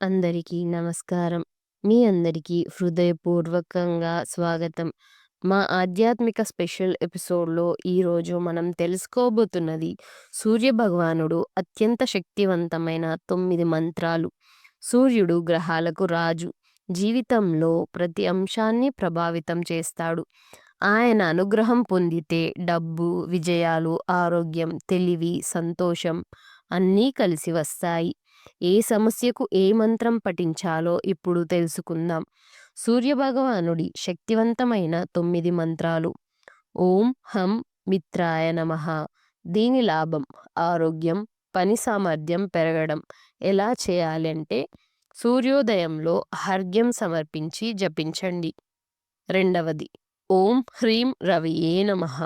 అందరికీ నమస్కారం. మీ అందరికీ హృదయపూర్వకంగా స్వాగతం. మా ఆధ్యాత్మిక స్పెషల్ ఎపిసోడ్‌లో ఈరోజు మనం తెలుసుకోబోతున్నది సూర్యభగవానుడు అత్యంత శక్తివంతమైన 9 మంత్రాలు. సూర్యుడు గ్రహాలకు రాజు. జీవితంలో ప్రతి అంశాన్ని ప్రభావితం చేస్తాడు. ఆయన అనుగ్రహం పొందితే డబ్బు, విజయాలు, ఆరోగ్యం, తెలివి, సంతోషం అన్నీ కలిసి వస్తాయి. ఏ సమస్యకు ఏ మంత్రం పఠించాలో ఇప్పుడు తెలుసుకుందాం. సూర్యభగవానుడి శక్తివంతమైన తొమ్మిది మంత్రాలు. ఓం హం మిత్రాయ నమః దీని లాభం ఆరోగ్యం, పని సామర్థ్యం పెరగడం. ఎలా చేయాలంటే సూర్యోదయంలో అర్ఘ్యం సమర్పించి జపించండి. రెండవది ఓం హ్రీం రవియే నమః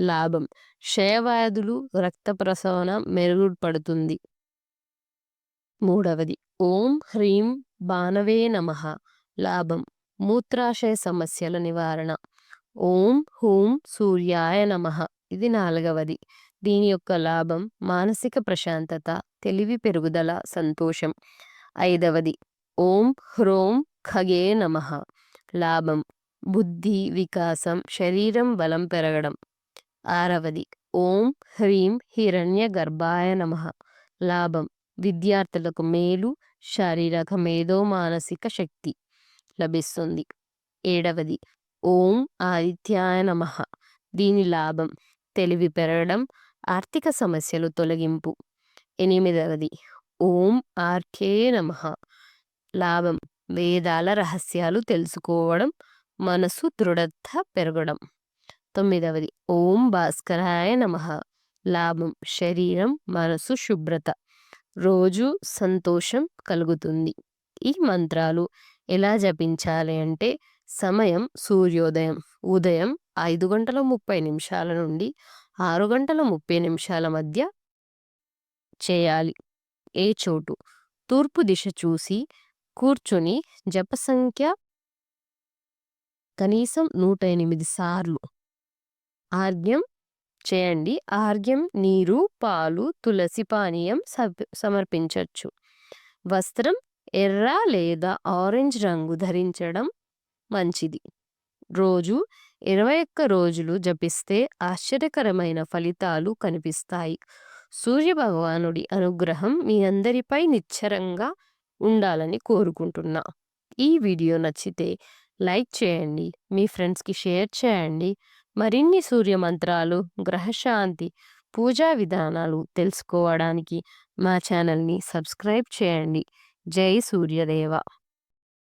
లాభం క్షయవ్యాధులు, రక్త ప్రసవన మెరుగుపడుతుంది. మూడవది ఓం హ్రీం బాణవే నమః లాభం మూత్రాశయ సమస్యల నివారణ. ఓం హూం సూర్యాయ నమః ఇది నాలుగవది. దీని యొక్క లాభం మానసిక ప్రశాంతత, తెలివి పెరుగుదల, సంతోషం. ఐదవది ఓం హ్రోం ఖగే నమః లాభం బుద్ధి వికాసం, శరీరం బలం పెరగడం. ఆరవది ఓం హ్రీం హిరణ్య గర్భాయ నమః లాభం విద్యార్థులకు మేలు, శారీరక మేధో మానసిక శక్తి లభిస్తుంది. ఏడవది ఓం ఆదిత్యాయ నమః దీని లాభం తెలివి పెరగడం, ఆర్థిక సమస్యలు తొలగింపు. ఎనిమిదవది ఓం ఆర్కే నమః లాభం వేదాల రహస్యాలు తెలుసుకోవడం, మనసు దృఢత పెరగడం. తొమ్మిదవది ఓం భాస్కరాయ నమః లాభం శరీరం, మనసు శుభ్రత. రోజు సంతోషం కలుగుతుంది. ఈ మంత్రాలు ఎలా జపించాలి అంటే సమయం సూర్యోదయం ఉదయం ఐదు గంటల ముప్పై నిమిషాల నుండి ఆరు గంటల ముప్పై నిమిషాల మధ్య చేయాలి. ఏ చోటు తూర్పు దిశ చూసి కూర్చొని జప సంఖ్య కనీసం నూట ఎనిమిది సార్లు ఆర్ఘ్యం చేయండి. ఆర్ఘ్యం నీరు, పాలు, తులసి పానీయం సమర్పించవచ్చు వస్త్రం ఎర్ర లేదా ఆరెంజ్ రంగు ధరించడం మంచిది. రోజు ఇరవై ఒక్క రోజులు జపిస్తే ఆశ్చర్యకరమైన ఫలితాలు కనిపిస్తాయి. సూర్యభగవానుడి అనుగ్రహం మీ అందరిపై నిచ్చరంగా ఉండాలని కోరుకుంటున్నా. ఈ వీడియో నచ్చితే లైక్ చేయండి. మీ ఫ్రెండ్స్‌కి షేర్ చేయండి. మరిన్ని సూర్య మంత్రాలు, గ్రహశాంతి, పూజా విధానాలు తెలుసుకోవడానికి మా ఛానల్‌ని సబ్స్క్రైబ్ చేయండి. జై సూర్యదేవ